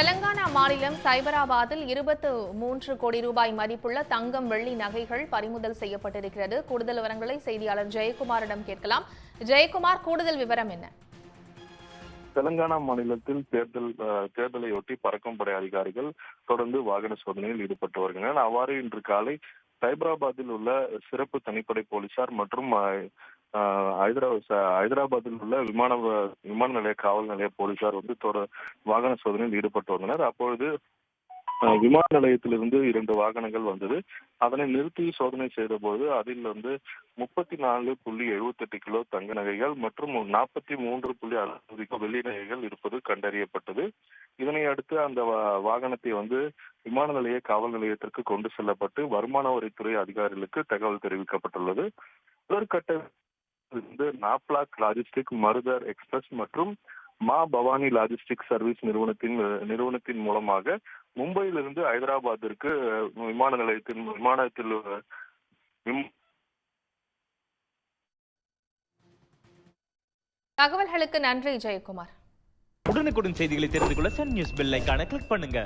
தெலங்கானா மாநிலம் சைபராபாத்தில் இருபத்து மூன்று கோடி ரூபாய் மதிப்புள்ள தங்கம் வெள்ளி நகைகள் பறிமுதல் செய்யப்பட்டிருக்கிறது. கூடுதல் விவரங்களை செய்தியாளர் ஜெயக்குமாரிடம் கேட்கலாம். ஜெயக்குமார் கூடுதல் விவரம் என்ன? தெலங்கானா மாநிலத்தில் தேர்தல் அஹ், தேர்தலையொட்டி பறக்கும் படை அதிகாரிகள் தொடர்ந்து வாகன சோதனையில் ஈடுபட்டு வருகின்றனர். அவ்வாறு இன்று காலை சைபராபாத்தில் உள்ள சிறப்பு தனிப்படை போலீசார் மற்றும் அஹ், ஹைதராபாத்தில் உள்ள விமான விமான நிலைய காவல் நிலைய போலீசார் வந்து வாகன சோதனையில் ஈடுபட்டு வந்தனர். அப்பொழுது விமான நிலையத்திலிருந்து இரண்டு வாகனங்கள் வந்தது. அதனை நிறுத்தி சோதனை செய்தபோது அதில் வந்து முப்பத்தி நாலு புள்ளி எழுபத்தெட்டு கிலோ தங்க நகைகள் மற்றும் நாற்பத்தி மூன்று புள்ளி அறுபது கிலோ வெள்ளி நகைகள் இருப்பது கண்டறியப்பட்டது. இதனை அடுத்து அந்த வாகனத்தை வந்து விமான நிலைய காவல் நிலையத்திற்கு கொண்டு செல்லப்பட்டு வருமான வரித்துறை அதிகாரிகளுக்கு தகவல் தெரிவிக்கப்பட்டுள்ளது. முதற்கட்ட வந்து நாப்லாக் லாஜிஸ்டிக் மருதர் எக்ஸ்பிரஸ் மற்றும் மா பவானி லாஜிஸ்டிக் சர்வீஸ் நிறுவனத்தின் நிறுவனத்தின் மூலமாக மும்பையிலிருந்து ஹைதராபாத்திற்கு விமான நிலையத்தின் விமானத்தில் தகவல்களுக்கு நன்றி ஜெயக்குமார். உடனுக்குடன் செய்திகளை தெரிந்து கொள்ள சன் நியூஸ் பெல் ஐகானை கிளிக் பண்ணுங்க.